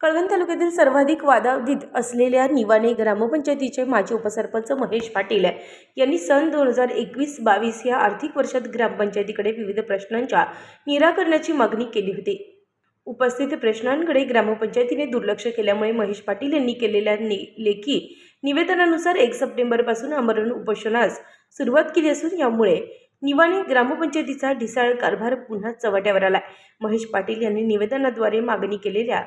कळवण तालुक्यातील सर्वाधिक वादावित असलेल्या निवाणे ग्रामपंचायतीचे माजी उपसरपंच महेश पाटील यांनी सन दोन हजार एकवीस बावीस या आर्थिक वर्षात ग्रामपंचायतीकडे विविध प्रश्नांच्या निराकरणाची मागणी केली होती. उपस्थित प्रश्नांकडे ग्रामपंचायतीने दुर्लक्ष केल्यामुळे महेश पाटील यांनी केलेल्या नि लेखी निवेदनानुसार एक सप्टेंबरपासून आमरण उपोषणास सुरुवात केली असून यामुळे निवाणे ग्रामपंचायतीचा ढिसाळ कारभार पुन्हा चव्हाट्यावर आला महेश पाटील यांनी निवेदनाद्वारे मागणी केलेल्या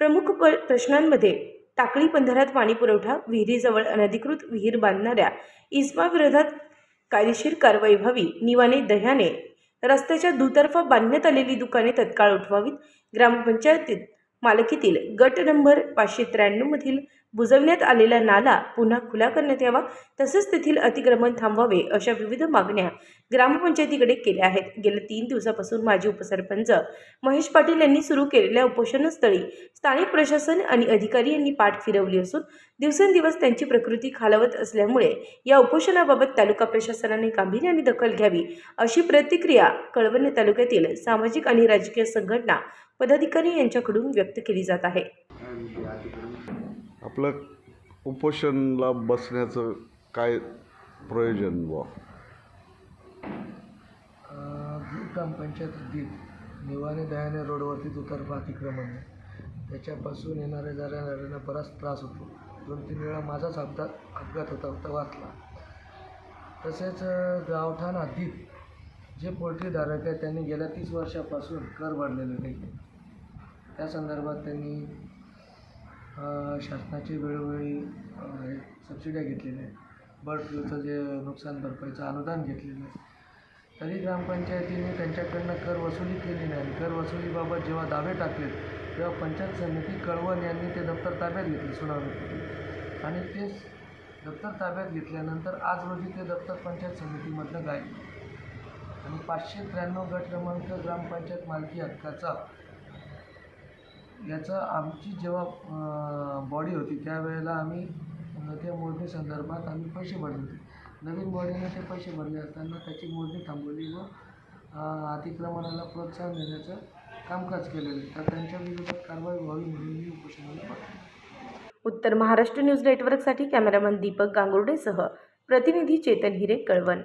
प्रमुख प प्रश्नांमध्ये टाकळी बंधाऱ्यात पाणी पुरवठा विहिरीजवळ अनधिकृत विहीर बांधणाऱ्या इस्मा विरोधात कायदेशीर कारवाई व्हावी निवाने दह्याने रस्त्याच्या दुतर्फा बांधण्यात आलेली दुकाने तत्काळ उठवावीत ग्रामपंचायतीत मालकीतील गट नंबर पाचशे त्र्याण्णवमधील बुजवण्यात आलेला नाला पुन्हा खुला करण्यात यावा तसेच तेथील अतिक्रमण थांबवावे अशा विविध मागण्या ग्रामपंचायतीकडे केल्या आहेत. गेल्या तीन दिवसापासून माजी उपसरपंच महेश पाटील यांनी सुरू केलेल्या उपोषणस्थळी स्थानिक प्रशासन आणि अधिकारी यांनी पाठ फिरवली असून दिवसेंदिवस त्यांची प्रकृती खालावत असल्यामुळे या उपोषणाबाबत तालुका प्रशासनाने गांभीर्याने दखल घ्यावी अशी प्रतिक्रिया कळवणे तालुक्यातील सामाजिक आणि राजकीय संघटना पदाधिकारी यांच्याकडून व्यक्त केली जात आहे. आपलं उपोषणला बसण्याचं काय प्रयोजन बीड ग्रामपंचायत हद्दीत निवाणे दयाने रोडवरती दुतर्फा अतिक्रमण. आहे त्याच्यापासून येणाऱ्या जाणाऱ्यांना बराच त्रास होतो. दोन तीन वेळा माझाच अपघात अपघात होता होता वाचला. तसेच गावठाण हद्दीत जे पोल्ट्रीधारक आहेत त्यांनी गेल्या तीस वर्षापासून कर भरलेले नाही त्या संदर्भात त्यांनी शासनाची वेळोवेळी सबसिड्या घेतलेल्या आहेत बर्ड फ्लूचं जे नुकसान भरपाईचं अनुदान घेतलेलं आहे. तरी ग्रामपंचायतीने त्यांच्याकडनं कर वसुली केली नाही. आणि कर वसुलीबाबत जेव्हा दावे टाकलेत तेव्हा पंचायत समिती कळवण यांनी ते दप्तर ताब्यात घेतले सुनावणी आणि ते दप्तर ताब्यात घेतल्यानंतर आज रोजी ते दप्तर पंचायत समितीमधलं गायब. आणि पाचशे त्र्याण्णव गट क्रमांक ग्रामपंचायत मालकी हक्काचा. याचा आमची जेव्हा बॉडी होती त्यावेळेला आम्ही त्या मोजणी संदर्भात आम्ही पैसे भरले होते. नवीन बॉडीने ते पैसे भरले असताना त्याची मोजणी थांबवली व अतिक्रमणाला प्रोत्साहन देण्याचं कामकाज केलेलं आहे. तर त्यांच्या विरोधात कारवाई व्हावी म्हणून मी उपोषणाला उत्तर महाराष्ट्र न्यूज नेटवर्कसाठी कॅमेरामन दीपक गांगुर्डेसह प्रतिनिधी चेतन हिरे कळवण.